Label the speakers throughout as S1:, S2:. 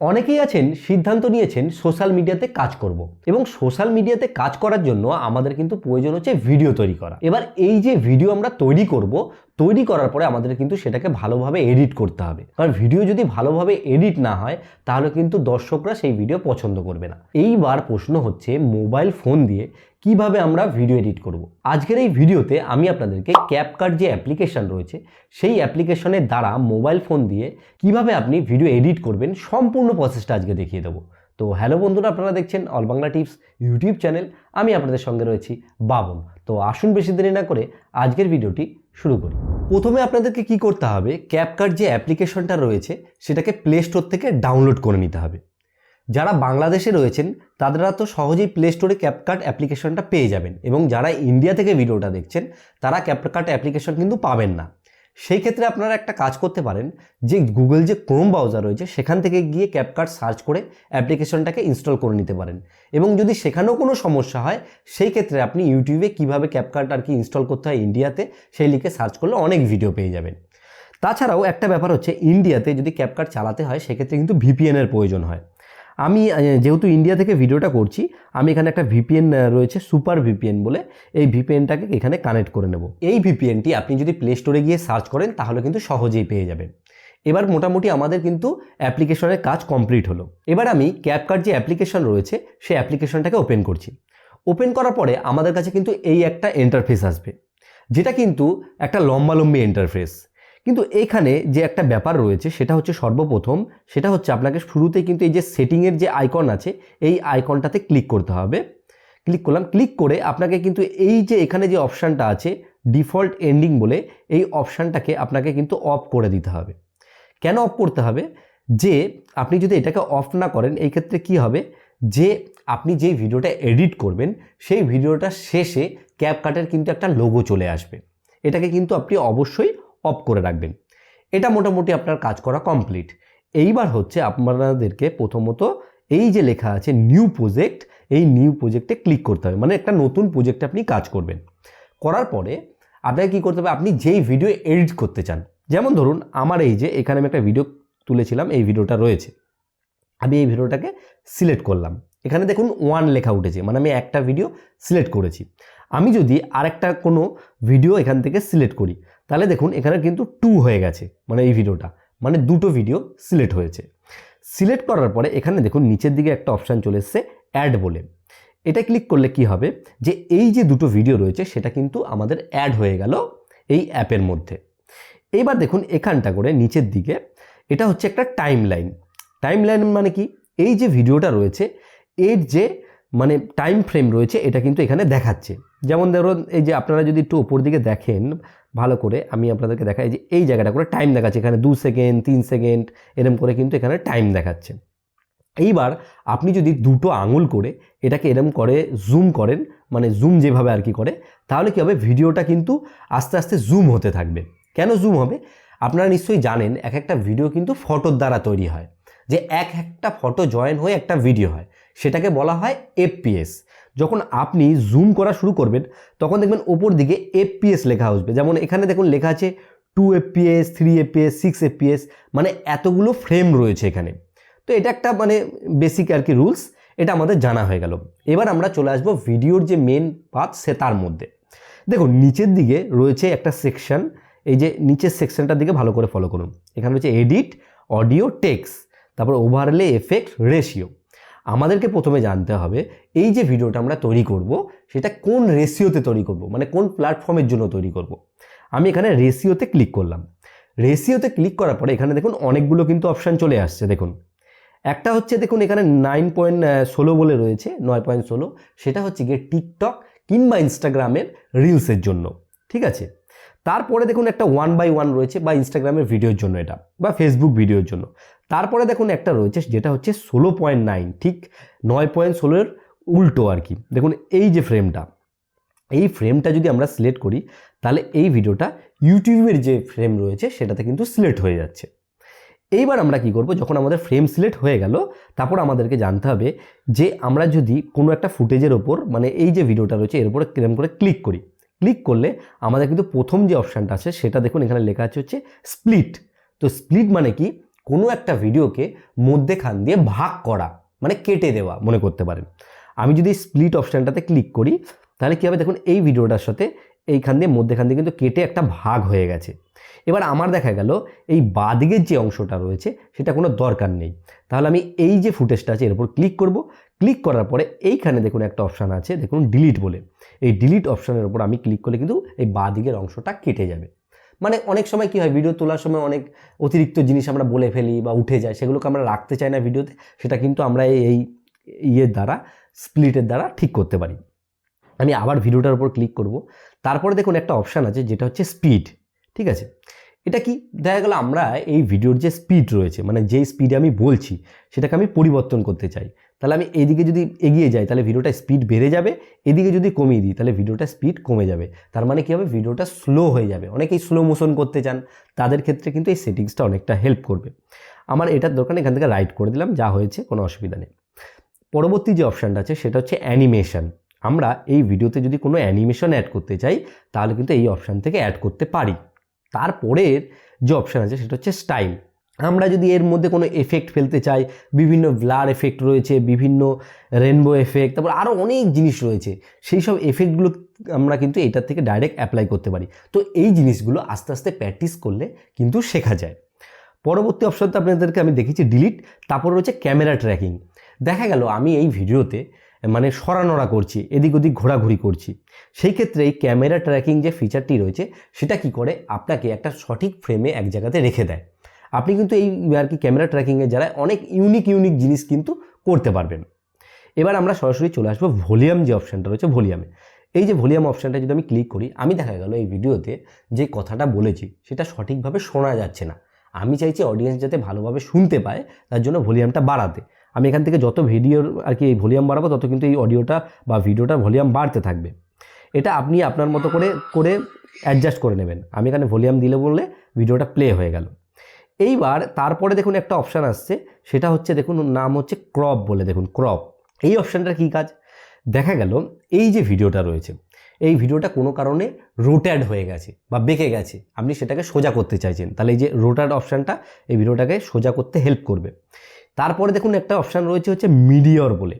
S1: অনেকেই আছেন, সিদ্ধান্ত নিয়েছেন সোশ্যাল মিডিয়াতে কাজ করব। এবং সোশ্যাল মিডিয়াতে কাজ করার জন্য আমাদের কিন্তু প্রয়োজন হচ্ছে ভিডিও তৈরি করা। এবার এই যে ভিডিও আমরা তৈরি করব, তৈরি করার পরে আমাদের কিন্তু সেটাকে ভালোভাবে এডিট করতে হবে। কারণ ভিডিও যদি ভালোভাবে এডিট না হয়, তাহলে কিন্তু দর্শকরা সেই ভিডিও পছন্দ করবে না। এইবার প্রশ্ন হচ্ছে মোবাইল ফোন দিয়ে কীভাবে আমরা ভিডিও এডিট করব? আজকের এই ভিডিওতে আমি আপনাদেরকে ক্যাপকাট যে অ্যাপ্লিকেশন রয়েছে, সেই অ্যাপ্লিকেশনের দ্বারা মোবাইল ফোন দিয়ে কীভাবে আপনি ভিডিও এডিট করবেন, সম্পূর্ণ প্রসেসটা আজকে দেখিয়ে দেবো। তো হ্যালো বন্ধুরা, আপনারা দেখছেন all Bangla tips YouTube channel আমি আপনাদের সঙ্গে রয়েছি বাবন। তো আসুন বেশি দেরি না করে আজকের ভিডিওটি শুরু করি। প্রথমে আপনাদেরকে কি করতে হবে? ক্যাপকাট যে অ্যাপ্লিকেশনটা রয়েছে, সেটাকে প্লে স্টোর থেকে ডাউনলোড করে নিতে হবে। যারা বাংলাদেশে রয়েছেন তারা তো সহজেই প্লে স্টোরে ক্যাপকাট অ্যাপ্লিকেশনটা পেয়ে যাবেন এবং যারা ইন্ডিয়া থেকে ভিডিওটা দেখছেন, তারা ক্যাপকাট অ্যাপ্লিকেশন কিন্তু পাবেন না। সেই ক্ষেত্রে আপনারা একটা কাজ করতে পারেন যে গুগল যে ক্রোম ব্রাউজার রয়েছে, সেখান থেকে গিয়ে ক্যাপকাট সার্চ করে অ্যাপ্লিকেশনটাকে ইনস্টল করে নিতে পারেন। এবং যদি সেখানেও কোনো সমস্যা হয়, সেই ক্ষেত্রে আপনি ইউটিউবে কীভাবে ক্যাপকাট আর কি ইনস্টল করতে হয় ইন্ডিয়াতে সেই লিখে সার্চ করলে অনেক ভিডিও পেয়ে যাবেন। তাছাড়াও একটা ব্যাপার হচ্ছে ইন্ডিয়াতে যদি ক্যাপকাট চালাতে হয়, সেক্ষেত্রে কিন্তু ভিপিএনের প্রয়োজন হয়। আমি যেহেতু ইন্ডিয়া থেকে ভিডিওটা করছি, আমি এখানে একটা ভিপিএন রয়েছে সুপার ভিপিএন বলে, এই ভিপিএনটাকে এখানে কানেক্ট করে নেব। এই ভিপিএনটি আপনি যদি প্লে স্টোরে গিয়ে সার্চ করেন, তাহলে কিন্তু সহজেই পেয়ে যাবেন। এবার মোটামুটি আমাদের কিন্তু অ্যাপ্লিকেশনের কাজ কমপ্লিট হলো। এবার আমি ক্যাপকাট যে অ্যাপ্লিকেশন রয়েছে, সেই অ্যাপ্লিকেশনটাকে ওপেন করছি। ওপেন করার পরে আমাদের কাছে কিন্তু এই একটা ইন্টারফেস আসবে, যেটা কিন্তু একটা লম্বালম্বি ইন্টারফেস কিন্তু এখানে যে একটা ব্যাপার রয়েছে, সেটা হচ্ছে সর্বপ্রথম সেটা হচ্ছে আপনাকে শুরুতে কিন্তু এই যে সেটিংয়ের যে আইকন আছে, এই আইকনটাতে ক্লিক করতে হবে। ক্লিক করলাম ক্লিক করে আপনাকে কিন্তু এই যে এখানে যে অপশানটা আছে ডিফল্ট এন্ডিং বলে এই অপশানটাকে আপনাকে কিন্তু অফ করে দিতে হবে। কেন অফ করতে হবে? যে আপনি যদি এটাকে অফ না করেন, এই ক্ষেত্রে কি হবে? যে আপনি যেই ভিডিওটা এডিট করবেন, সেই ভিডিওটা শেষে ক্যাপকাটের কিন্তু একটা লোগো চলে আসবে। এটাকে কিন্তু আপনি অবশ্যই অফ করে রাখবেন। এটা মোটামুটি আপনার কাজ করা কমপ্লিট। এইবার হচ্ছে আপনাদেরকে প্রথমত এই যে লেখা আছে নিউ প্রজেক্ট, এই নিউ প্রজেক্টে ক্লিক করতে হবে। মানে একটা নতুন প্রজেক্টে আপনি কাজ করবেন। করার পরে আপনাকে কী করতে হবে? আপনি যেই ভিডিও এডিট করতে চান, যেমন ধরুন আমার এই যে এখানে আমি একটা ভিডিও তুলেছিলাম, এই ভিডিওটা রয়েছে। আমি এই ভিডিওটাকে সিলেক্ট করলাম। এখানে দেখুন ওয়ান লেখা উঠেছে মানে আমি একটা ভিডিও সিলেক্ট করেছি। আমি যদি আরেকটা কোনো ভিডিও এখান থেকে সিলেক্ট করি তাহলে দেখুন, এখানে কিন্তু টু হয়ে গেছে মানে এই ভিডিওটা মানে দুটো ভিডিও সিলেক্ট হয়েছে। সিলেক্ট করার পরে এখানে দেখুন, নিচের দিকে একটা অপশান চলে এসছে অ্যাড বলে। এটা ক্লিক করলে কি হবে? যে এই যে দুটো ভিডিও রয়েছে, সেটা কিন্তু আমাদের অ্যাড হয়ে গেল এই অ্যাপের মধ্যে। এইবার দেখুন, এখানটা করে নিচের দিকে, এটা হচ্ছে একটা টাইম লাইন টাইম লাইন মানে কি? এই যে ভিডিওটা রয়েছে, এর যে মানে টাইম ফ্রেম রয়েছে, এটা কিন্তু এখানে দেখাচ্ছে। যেমন ধরুন, এই যে আপনারা যদি একটু ওপর দিকে দেখেন ভালো করে আমি আপনাদেরকে দেখাই যে এই জায়গাটা করে টাইম দেখাচ্ছে। এখানে দু সেকেন্ড তিন সেকেন্ড এরম করে কিন্তু এখানে টাইম দেখাচ্ছে। এইবার আপনি যদি দুটো আঙুল করে এটাকে এরম করে জুম করেন মানে জুম যেভাবে আর কি করে, তাহলে কী হবে? ভিডিওটা কিন্তু আস্তে আস্তে জুম হতে থাকবে। কেন জুম হবে? আপনারা নিশ্চয়ই জানেন, এক একটা ভিডিও কিন্তু ফটোর দ্বারা তৈরি হয়। যে এক একটা ফটো জয়েন হয়ে একটা ভিডিও হয়। সেটাকে বলা হয় এফপিএস যখন আপনি জুম করা শুরু করবেন, তখন দেখবেন ওপর দিকে এফপিএস লেখা আসবে। যেমন এখানে দেখুন লেখা আছে two FPS three FPS six FPS মানে এতগুলো ফ্রেম রয়েছে এখানে। তো এটা একটা মানে বেসিক আর কি রুলস এটা আমাদের জানা হয়ে গেল। এবার আমরা চলে আসব ভিডিওর যে মেন পাথ সে তার মধ্যে। দেখুন, নিচের দিকে রয়েছে একটা সেকশন এই যে নিচের সেকশনটার দিকে ভালো করে ফলো করুন। এখানে রয়েছে এডিট অডিও টেক্স তারপর ওভারলে এফেক্ট রেশিও আমাদেরকে প্রথমে জানতে হবে, এই যে ভিডিওটা আমরা তৈরি করব, সেটা কোন রেশিওতে তৈরি করব মানে কোন প্ল্যাটফর্মের জন্য তৈরি করব। আমি এখানে রেশিওতে ক্লিক করলাম। রেশিওতে ক্লিক করার পরে এখানে দেখুন অনেকগুলো কিন্তু অপশান চলে আসছে, দেখুন। একটা হচ্ছে দেখুন এখানে নাইন পয়েন্ট ষোলো বলে রয়েছে, নয় পয়েন্ট ষোলো। সেটা হচ্ছে গিয়ে টিকটক কিংবা ইনস্টাগ্রামের রিলসের জন্য, ঠিক আছে? তারপরে দেখুন একটা ওয়ান বাই ওয়ান রয়েছে, বা ইনস্টাগ্রামের ভিডিওর জন্য এটা, বা ফেসবুক ভিডিওর জন্য। তারপরে দেখুন একটা রয়েছে, যেটা হচ্ছে ষোলো পয়েন্ট নাইন ঠিক নয় পয়েন্ট ষোলোর উল্টো আর কি। দেখুন এই যে ফ্রেমটা এই ফ্রেমটা যদি আমরা সিলেক্ট করি, তাহলে এই ভিডিওটা ইউটিউবের যে ফ্রেম রয়েছে, সেটাতে কিন্তু সিলেক্ট হয়ে যাচ্ছে। এইবার আমরা কি করব, যখন আমাদের ফ্রেম সিলেক্ট হয়ে গেল, তারপর আমাদেরকে জানতে হবে যে আমরা যদি কোনো একটা ফুটেজের ওপর মানে এই যে ভিডিওটা রয়েছে, এর উপরে কিরম করে ক্লিক করি। ক্লিক করলে আমাদের কিন্তু প্রথম যে অপশানটা আছে, সেটা দেখুন এখানে লেখা আছে হচ্ছে স্প্লিট তো স্প্লিট মানে কি? কোনো একটা ভিডিওকে মধ্যেখান দিয়ে ভাগ করা মানে কেটে দেওয়া মনে করতে পারেন। আমি যদি স্প্লিট অপশানটাতে ক্লিক করি, তাহলে কী হবে? দেখুন, এই ভিডিওটার সাথে এইখান দিয়ে মধ্যেখান দিয়ে কিন্তু কেটে একটা ভাগ হয়ে গেছে। এবার আমার দেখা গেল, এই বাদিকের যে অংশটা রয়েছে, সেটা কোনো দরকার নেই। তাহলে আমি এই যে ফুটেজটা আছে, এর উপর ক্লিক করব। ক্লিক করার পরে এইখানে দেখুন একটা অপশান আছে, দেখুন ডিলিট বলে। এই ডিলিট অপশানের উপর আমি ক্লিক করলে কিন্তু এই বাদিকের অংশটা কেটে যাবে। মানে অনেক সময় কী হয় ভিডিও তোলার সময় অনেক অতিরিক্ত জিনিস আমরা বলে ফেলি বা উঠে যায়, সেগুলোকে আমরা রাখতে চাই না ভিডিওতে সেটা কিন্তু আমরা এই ইয়ের দ্বারা স্প্লিটের দ্বারা ঠিক করতে পারি। আমি আবার ভিডিওটার উপর ক্লিক করব। তারপরে দেখুন একটা অপশান আছে, যেটা হচ্ছে স্পিড ঠিক আছে? এটা কি, দেখা গেল আমরা এই ভিডিওর যে স্পিড রয়েছে মানে যেই স্পিডে আমি বলছি, সেটাকে আমি পরিবর্তন করতে চাই। তাহলে আমি এদিকে যদি এগিয়ে যাই, তাহলে ভিডিওটা স্পিড বেড়ে যাবে, এদিকে যদি কমিয়ে দিই, তাহলে ভিডিওটা স্পিড কমে যাবে। তার মানে কী হবে? ভিডিওটা স্লো হয়ে যাবে। অনেকেই স্লো মোশন করতে চান, তাদের ক্ষেত্রে কিন্তু এই সেটিংসটা অনেকটা হেল্প করবে। আমার এটার দরকার এখান থেকে রাইট করে দিলাম, যা হয়েছে, কোনো অসুবিধা নেই। পরবর্তী যে অপশানটা আছে, সেটা হচ্ছে অ্যানিমেশন আমরা এই ভিডিওতে যদি কোনো অ্যানিমেশন অ্যাড করতে চাই, তাহলে কিন্তু এই অপশান থেকে অ্যাড করতে পারি। তারপরের যে অপশান আছে, সেটা হচ্ছে স্টাইল আমরা যদি এর মধ্যে কোনো এফেক্ট ফেলতে চাই, বিভিন্ন ব্লার এফেক্ট রয়েছে, বিভিন্ন রেনবো এফেক্ট তারপর আরও অনেক জিনিস রয়েছে, সেই সব এফেক্টগুলো আমরা কিন্তু এটার থেকে ডাইরেক্ট অ্যাপ্লাই করতে পারি। তো এই জিনিসগুলো আস্তে আস্তে প্র্যাকটিস করলে কিন্তু শেখা যায়। পরবর্তী অপশনটা আপনাদেরকে আমি দেখেছি ডিলিট তারপর রয়েছে ক্যামেরা ট্র্যাকিং দেখা গেল আমি এই ভিডিওতে মানে সরানোড়া করছি, এদিক ওদিক ঘোরাঘুরি করছি। সেই ক্ষেত্রে এই ক্যামেরা ট্র্যাকিং যে ফিচারটি রয়েছে, সেটা কি করে? আপনাকে একটা সঠিক ফ্রেমে এক জায়গাতে রেখে দেয়। আপনি কিন্তু এই আর কি ক্যামেরা ট্র্যাকিংয়ের যারা অনেক ইউনিক ইউনিক জিনিস কিন্তু করতে পারবেন। এবার আমরা সরাসরি চলে আসব ভলিউম যে অপশানটা রয়েছে ভলিউমে এই যে ভলিউম অপশানটা যদি আমি ক্লিক করি, আমি দেখা গেল এই ভিডিওতে যে কথাটা বলেছি, সেটা সঠিকভাবে শোনা যাচ্ছে না। আমি চাইছি অডিয়েন্স যাতে ভালোভাবে শুনতে পায়, তার জন্য ভলিউমটা বাড়াতে। আমি এখান থেকে যত ভিডিওর আর কি এই ভলিউম বাড়াবো, তত কিন্তু এই অডিওটা বা ভিডিওটার ভলিউম বাড়তে থাকবে। এটা আপনি আপনার মতো করে করে অ্যাডজাস্ট করে নেবেন। আমি এখানে ভলিউম দিলে বললে ভিডিওটা প্লে হয়ে গেল। এইবার তারপরে দেখুন একটা অপশান আসছে, সেটা হচ্ছে দেখুন নাম হচ্ছে ক্রপ বলে দেখুন ক্রপ এই অপশানটার কী কাজ? দেখা গেল, এই যে ভিডিওটা রয়েছে, এই ভিডিওটা কোনো কারণে রোট্যাড হয়ে গেছে বা বেঁকে গেছে, আপনি সেটাকে সোজা করতে চাইছেন, তাহলে এই যে রোটার অপশানটা এই ভিডিওটাকে সোজা করতে হেল্প করবে। তারপরে দেখুন একটা অপশান রয়েছে হচ্ছে মিডিয়র বলে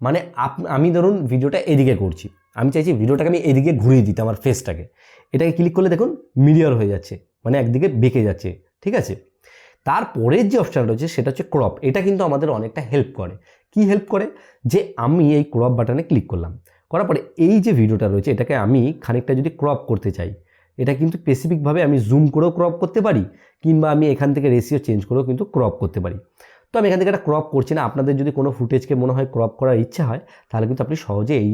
S1: মানে আপ, আমি ধরুন ভিডিওটা এদিকে করছি, আমি চাইছি ভিডিওটাকে আমি এদিকে ঘুরিয়ে দিতে আমার ফেসটাকে এটাকে ক্লিক করলে দেখুন মিডিয়র হয়ে যাচ্ছে মানে একদিকে বেঁকে যাচ্ছে, ঠিক আছে? তারপরের যে অপশান রয়েছে সেটা হচ্ছে ক্রপ এটা কিন্তু আমাদের অনেকটা হেল্প করে। কি হেল্প করে? যে আমি এই ক্রপ বাটনে ক্লিক করলাম। করার পরে এই যে ভিডিওটা রয়েছে, এটাকে আমি খানিকটা যদি ক্রপ করতে চাই, এটা কিন্তু স্পেসিফিকভাবে আমি জুম করেও ক্রপ করতে পারি, কিংবা আমি এখান থেকে রেশিও চেঞ্জ করেও কিন্তু ক্রপ করতে পারি। তো আমি এখান থেকে একটা ক্রপ করছি না। আপনাদের যদি কোনো ফুটেজকে মনে হয় ক্রপ করার ইচ্ছা হয়, তাহলে কিন্তু আপনি সহজে এই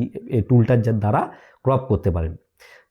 S1: টুলটার দ্বারা ক্রপ করতে পারেন।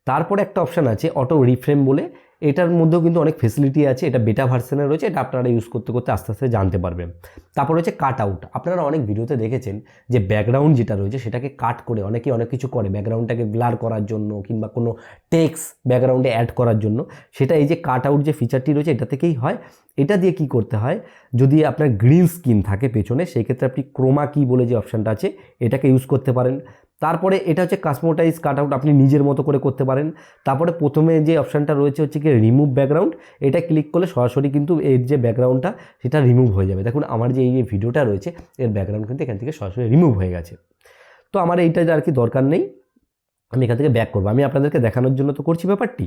S1: তারপরে একটা অপশান আছে অটো রিফ্রেম বলে। এটার মধ্যেও কিন্তু অনেক ফেসিলিটি আছে, এটা বেটা ভার্সনে রয়েছে, এটা আপনারা ইউজ করতে করতে আস্তে আস্তে জানতে পারবেন। তারপর হচ্ছে কাট আউট আপনারা অনেক ভিডিওতে দেখেছেন যে ব্যাকগ্রাউন্ড যেটা রয়েছে সেটাকে কাট করে অনেকে অনেক কিছু করে ব্যাকগ্রাউন্ডটাকে ব্লার করার জন্য কিংবা কোনো টেক্স ব্যাকগ্রাউন্ডে অ্যাড করার জন্য, সেটা এই যে কাট আউট যে ফিচারটি রয়েছে এটা থেকেই হয়। এটা দিয়ে কি করতে হয়, যদি আপনার গ্রিন স্ক্রিন থাকে পেছনে, সেই ক্ষেত্রে আপনি ক্রোমা কি বলে যে অপশানটা আছে, এটাকে ইউজ করতে পারেন। তারপরে এটা হচ্ছে কাস্টমাইজ কাট আউট আপনি নিজের মতো করে করতে পারেন। তারপরে প্রথমে যে অপশানটা রয়েছে হচ্ছে কি রিমুভ ব্যাকগ্রাউন্ড এটা ক্লিক করলে সরাসরি কিন্তু এর যে ব্যাকগ্রাউন্ডটা সেটা রিমুভ হয়ে যাবে। দেখুন, আমার যে এই যে ভিডিওটা রয়েছে, এর ব্যাকগ্রাউন্ড কিন্তু এখান থেকে সরাসরি রিমুভ হয়ে গেছে। তো আমার এইটা আর কি দরকার নেই, আমি এখান থেকে ব্যাক করব। আমি আপনাদেরকে দেখানোর জন্য তো করছি ব্যাপারটি।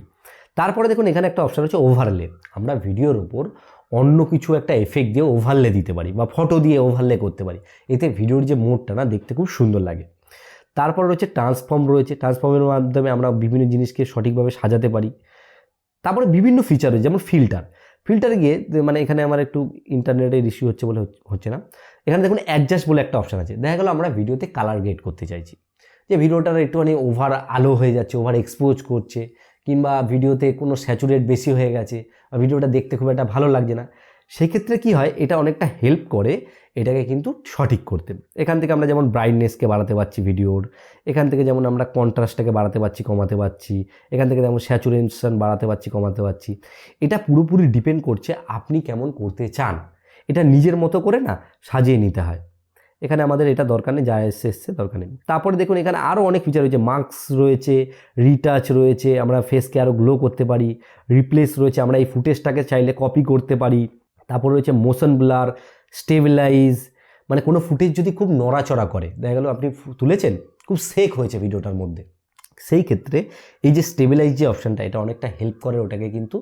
S1: তারপরে দেখুন, এখানে একটা অপশান হচ্ছে ওভারলে আমরা ভিডিওর ওপর অন্য কিছু একটা এফেক্ট দিয়ে ওভারলে দিতে পারি বা ফটো দিয়ে ওভারলে করতে পারি। এতে ভিডিওর যে মোডটা না, দেখতে খুব সুন্দর লাগে। তারপর রয়েছে ট্রান্সফর্ম রয়েছে। ট্রান্সফর্মের মাধ্যমে আমরা বিভিন্ন জিনিসকে সঠিকভাবে সাজাতে পারি। তারপরে বিভিন্ন ফিচার রয়েছে, যেমন ফিল্টার ফিল্টারে গিয়ে মানে এখানে আমার একটু ইন্টারনেটের ইস্যু হচ্ছে বলে হচ্ছে না। এখানে দেখুন অ্যাডজাস্ট বলে একটা অপশান আছে। দেখা গেলো আমরা ভিডিওতে কালার গ্রেড করতে চাইছি। যে ভিডিওটার একটুখানি ওভার আলো হয়ে যাচ্ছে ওভার এক্সপোজ করছে, কিংবা ভিডিওতে কোনো স্যাচুরেট বেশি হয়ে গেছে, বা ভিডিওটা দেখতে খুব একটা ভালো লাগছে না। সেক্ষেত্রে কি হয়? এটা অনেকটা হেল্প করে এটাকে কিন্তু সঠিক করতে। এখান থেকে আমরা যেমন ব্রাইটনেসকে বাড়াতে পারছি ভিডিওর এখান থেকে যেমন আমরা কন্ট্রাস্টটাকে বাড়াতে পারছি, কমাতে পারছি, এখান থেকে যেমন স্যাচুরেশন বাড়াতে পারছি, কমাতে পারছি। এটা পুরোপুরি ডিপেন্ড করছে আপনি কেমন করতে চান। এটা নিজের মতো করে না, সাজিয়ে নিতে হয়। এখানে আমাদের এটা দরকার নেই, যা এসে এসছে, দরকার নেই। তারপরে দেখুন, এখানে আরও অনেক ফিচার রয়েছে মার্কস রয়েছে রিটাচ রয়েছে, আমরা ফেসকে আরও গ্লো করতে পারি রিপ্লেস রয়েছে, আমরা এই ফুটেজটাকে চাইলে কপি করতে পারি। তারপর রয়েছে মোশন ব্লার, স্টেবিলাইজ মানে কোনো ফুটেজ যদি খুব নড়াচড়া করে, দেখা গেল আপনি তুলেছেন, খুব সেক হয়েছে ভিডিওটার মধ্যে। সেই ক্ষেত্রে এই যে স্টেবিলাইজ যে অপশানটা, এটা অনেকটা হেল্প করে ওটাকে কিন্তু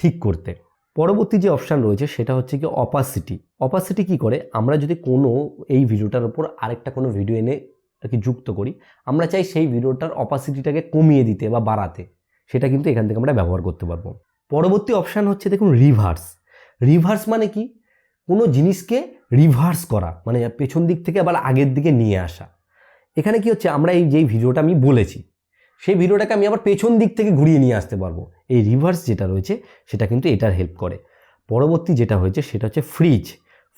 S1: ঠিক করতে। পরবর্তী যে অপশান রয়েছে, সেটা হচ্ছে কি অপাসিটি অপাসিটি কি করে? আমরা যদি কোনো এই ভিডিওটার ওপর আরেকটা কোনো ভিডিও এনে আর কি যুক্ত করি, আমরা চাই সেই ভিডিওটার অপাসিটিটাকে কমিয়ে দিতে বা বাড়াতে। সেটা কিন্তু এখান থেকে আমরা ব্যবহার করতে পারব। পরবর্তী অপশান হচ্ছে দেখুন রিভার্স রিভার্স মানে কি? কোনো জিনিসকে রিভার্স করা মানে পেছন দিক থেকে আবার আগের দিকে নিয়ে আসা। এখানে কি হচ্ছে? আমরা এই যেই ভিডিওটা আমি বলেছি, সেই ভিডিওটাকে আমি আবার পেছন দিক থেকে ঘুরিয়ে নিয়ে আসতে পারব। এই রিভার্স যেটা রয়েছে, সেটা কিন্তু এটার হেল্প করে। পরবর্তী যেটা হয়েছে, সেটা হচ্ছে ফ্রিজ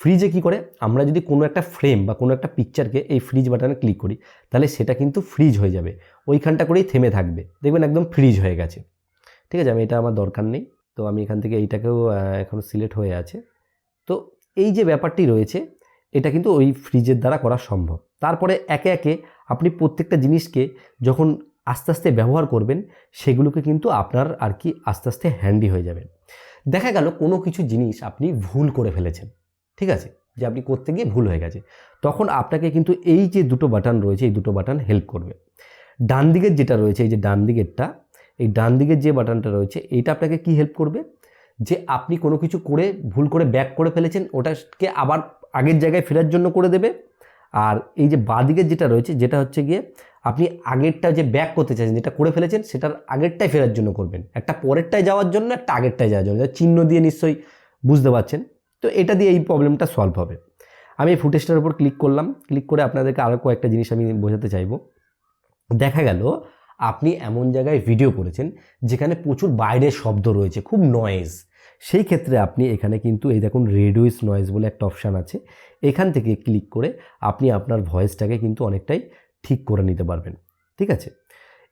S1: ফ্রিজে কি করে? আমরা যদি কোনো একটা ফ্রেম বা কোনো একটা পিকচারকে এই ফ্রিজ বাটনে ক্লিক করি, তাহলে সেটা কিন্তু ফ্রিজ হয়ে যাবে। ওইখানটা করেই থেমে থাকবে। দেখবেন একদম ফ্রিজ হয়ে গেছে। ঠিক আছে? আমি এটা আমার দরকার নেই। তো আমি এখান থেকে এইটাকেও এখন সিলেক্ট হয়ে আছে। তো এই যে ব্যাপারটি রয়েছে, এটা কিন্তু ওই ফ্রিজের দ্বারা করা সম্ভব। তারপরে একে একে আপনি প্রত্যেকটা জিনিসকে যখন আস্তে আস্তে ব্যবহার করবেন, সেগুলোকে কিন্তু আপনার আর কি আস্তে আস্তে হ্যান্ডি হয়ে যাবে। দেখা গেল কোনো কিছু জিনিস আপনি ভুল করে ফেলেছেন, ঠিক আছে? যে আপনি করতে গিয়ে ভুল হয়ে গেছে। তখন আপনাকে কিন্তু এই যে দুটো বাটন রয়েছে, এই দুটো বাটন হেল্প করবে। ডান দিকের যেটা রয়েছে, এই যে ডান দিকেরটা এই ডান দিকের যে বাটনটা রয়েছে, এইটা আপনাকে কি হেল্প করবে? যে আপনি কোনো কিছু করে, ভুল করে ব্যাক করে ফেলেছেন, ওটাকে আবার আগের জায়গায় ফেরার জন্য করে দেবে। আর এই যে বাঁ দিকের যেটা রয়েছে, যেটা হচ্ছে গিয়ে আপনি আগেরটা যে ব্যাক করতে চাইছেন, যেটা করে ফেলেছেন, সেটার আগেরটাই ফেরার জন্য করবেন। একটা পরেরটায় যাওয়ার জন্য, একটা আগেরটায় যাওয়ার জন্য। চিহ্ন দিয়ে নিশ্চয়ই বুঝতে পারছেন। তো এটা দিয়ে এই প্রবলেমটা সলভ হবে। আমি এই ফুটেজটার উপর ক্লিক করলাম। ক্লিক করে আপনাদেরকে আরও কয়েকটা জিনিস আমি বোঝাতে চাইব। দেখা গেল আপনি এমন জায়গায় ভিডিও করেছেন যেখানে প্রচুর বাইরের শব্দ রয়েছে, খুব নয়েজ সেই ক্ষেত্রে আপনি এখানে কিন্তু এই দেখুন রেডিওস নয়েজ বলে একটা অপশান আছে। এখান থেকে ক্লিক করে আপনি আপনার ভয়েসটাকে কিন্তু অনেকটাই ঠিক করে নিতে পারবেন। ঠিক আছে?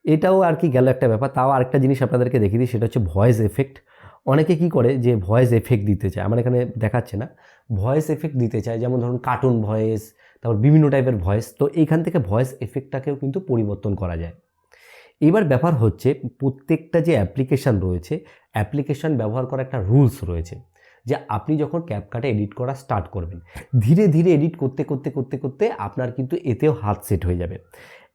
S1: এটাও আর কি গেল একটা ব্যাপার। তাও আরেকটা জিনিস আপনাদেরকে দেখিয়ে দিই, সেটা হচ্ছে ভয়েস এফেক্ট অনেকে কি করে যে ভয়েস এফেক্ট দিতে চায়, আমার এখানে দেখাচ্ছে না। ভয়েস এফেক্ট দিতে চায়, যেমন ধরুন কার্টুন ভয়েস তারপর বিভিন্ন টাইপের ভয়েস তো এইখান থেকে ভয়েস এফেক্টটাকেও কিন্তু পরিবর্তন করা যায়। এবার ব্যাপার হচ্ছে, প্রত্যেকটা যে অ্যাপ্লিকেশান রয়েছে অ্যাপ্লিকেশান ব্যবহার করার একটা রুলস রয়েছে, যে আপনি যখন ক্যাপকাটে এডিট করা স্টার্ট করবেন, ধীরে ধীরে এডিট করতে করতে করতে করতে আপনার কিন্তু এতেও হাত সেট হয়ে যাবে।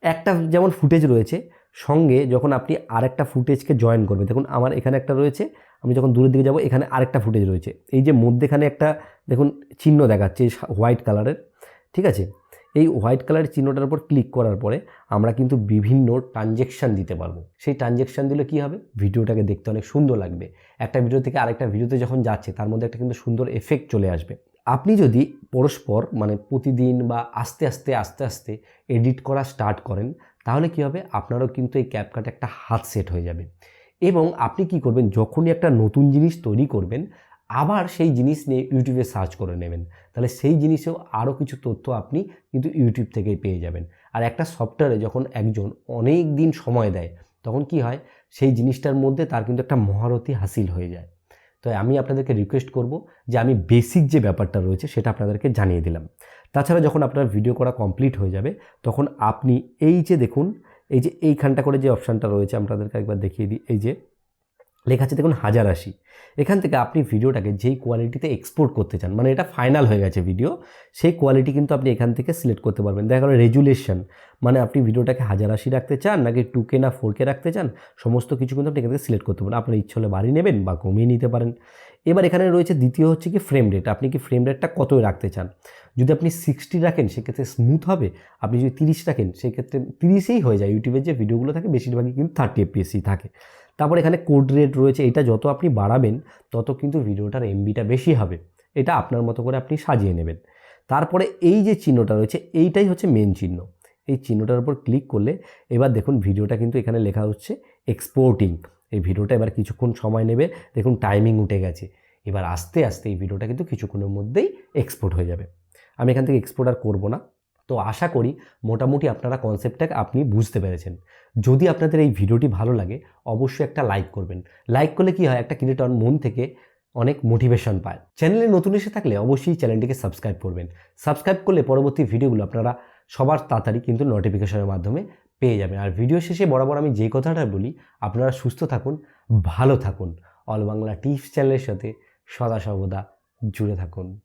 S1: একটা যেমন ফুটেজ রয়েছে, সঙ্গে যখন আপনি আরেকটা ফুটেজকে জয়েন করবেন, দেখুন আমার এখানে একটা রয়েছে, আমি যখন দূরের দিকে যাব, এখানে আরেকটা ফুটেজ রয়েছে। এই যে মধ্যেখানে একটা, দেখুন, চিহ্ন দেখাচ্ছে হোয়াইট কালারের ঠিক আছে? এই হোয়াইট কালারের চিহ্নটার উপর ক্লিক করার পরে আমরা কিন্তু বিভিন্ন ট্রানজেকশান দিতে পারব। সেই ট্রানজেকশান দিলে কী হবে? ভিডিওটাকে দেখতে অনেক সুন্দর লাগবে। একটা ভিডিও থেকে আরেকটা ভিডিওতে যখন যাচ্ছে, তার মধ্যে একটা কিন্তু সুন্দর এফেক্ট চলে আসবে। আপনি যদি পরস্পর মানে প্রতিদিন বা আস্তে আস্তে আস্তে আস্তে এডিট করা স্টার্ট করেন, তাহলে কি হবে? আপনারও কিন্তু এই ক্যাপকাটে একটা হাত সেট হয়ে যাবে। এবং আপনি কি করবেন? যখনই একটা নতুন জিনিস তৈরি করবেন আবার সেই জিনিস নিয়ে ইউটিউবে সার্চ করে নেবেন। তাহলে সেই জিনিসেও আরও কিছু তথ্য আপনি কিন্তু ইউটিউব থেকেই পেয়ে যাবেন। আর একটা সফটওয়্যারে যখন একজন অনেক দিন সময় দেয়, তখন কি হয়? সেই জিনিসটার মধ্যে তার কিন্তু একটা মহারথী হাসিল হয়ে যায়। তো আমি আপনাদেরকে রিকোয়েস্ট করব যে আমি বেসিক যে ব্যাপারটা রয়েছে সেটা আপনাদেরকে জানিয়ে দিলাম। তাছাড়া যখন আপনার ভিডিও করা কমপ্লিট হয়ে যাবে, তখন আপনি এই যে দেখুন, এই যে এইখানটা করে যে অপশানটা রয়েছে আপনাদেরকে একবার দেখিয়ে দিই। এই যে লেখা আছে দেখুন হাজার আশি। এখান থেকে আপনি ভিডিওটাকে যেই কোয়ালিটিতে এক্সপোর্ট করতে চান মানে এটা ফাইনাল হয়ে গেছে ভিডিও সেই কোয়ালিটি কিন্তু আপনি এখান থেকে সিলেক্ট করতে পারবেন। দেখা গেলো রেজুলেশন মানে আপনি ভিডিওটাকে হাজার আশি রাখতে চান, নাকি টু কে না ফোর কে রাখতে চান, সমস্ত কিছু কিন্তু আপনি এখান থেকে সিলেক্ট করতে পারেন আপনার ইচ্ছে হলে বাড়ি নেবেন বা কমিয়ে নিতে পারেন। এবার এখানে রয়েছে দ্বিতীয় হচ্ছে কি ফ্রেম রেট আপনি কি ফ্রেম রেটটা কতই রাখতে চান? যদি আপনি সিক্সটি রাখেন, সেক্ষেত্রে স্মুথ হবে। আপনি যদি তিরিশ রাখেন, সেক্ষেত্রে তিরিশেই হয়ে যায়। ইউটিউবের যে ভিডিওগুলো থাকে, বেশিরভাগই কিন্তু থার্টি এফপিএসি থাকে। তারপর এখানে কোড রেট রয়েছে, এটা যত আপনি বাড়াবেন, তত কিন্তু ভিডিওটার এমবিটা বেশি হবে। এটা আপনার মতো করে আপনি সাজিয়ে নেবেন। তারপরে এই যে চিহ্নটা রয়েছে, এইটাই হচ্ছে মেন চিহ্ন। এই চিহ্নটার উপর ক্লিক করলে এবার দেখুন ভিডিওটা কিন্তু এখানে লেখা হচ্ছে এক্সপোর্টিং এই ভিডিওটা এবার কিছুক্ষণ সময় নেবে। দেখুন টাইমিং উঠে গেছে। এবার আস্তে আস্তে এই ভিডিওটা কিন্তু কিছুক্ষণের মধ্যেই এক্সপোর্ট হয়ে যাবে। আমি এখান থেকে এক্সপোর্ট আর করব না। তো আশা করি মোটামুটি আপনারা কনসেপ্টটাকে আপনি বুঝতে পেরেছেন। যদি আপনাদের এই ভিডিওটি ভালো লাগে, অবশ্যই একটা লাইক করবেন। লাইক করলে কি হয়? একটা ক্রিয়েটর মন থেকে অনেক মোটিভেশন পায়। চ্যানেলে নতুন এসে থাকলে অবশ্যই চ্যানেলটিকে সাবস্ক্রাইব করবেন। সাবস্ক্রাইব করলে পরবর্তী ভিডিওগুলো আপনারা সবার তাড়াতাড়ি কিন্তু নোটিফিকেশনের মাধ্যমে পেয়ে যাবেন। আর ভিডিও শেষে বরাবর আমি যে কথাটা বলি, আপনারা সুস্থ থাকুন, ভালো থাকুন। অল বাংলা টিপস চ্যানেলের সাথে সদা সর্বদা জুড়ে থাকুন।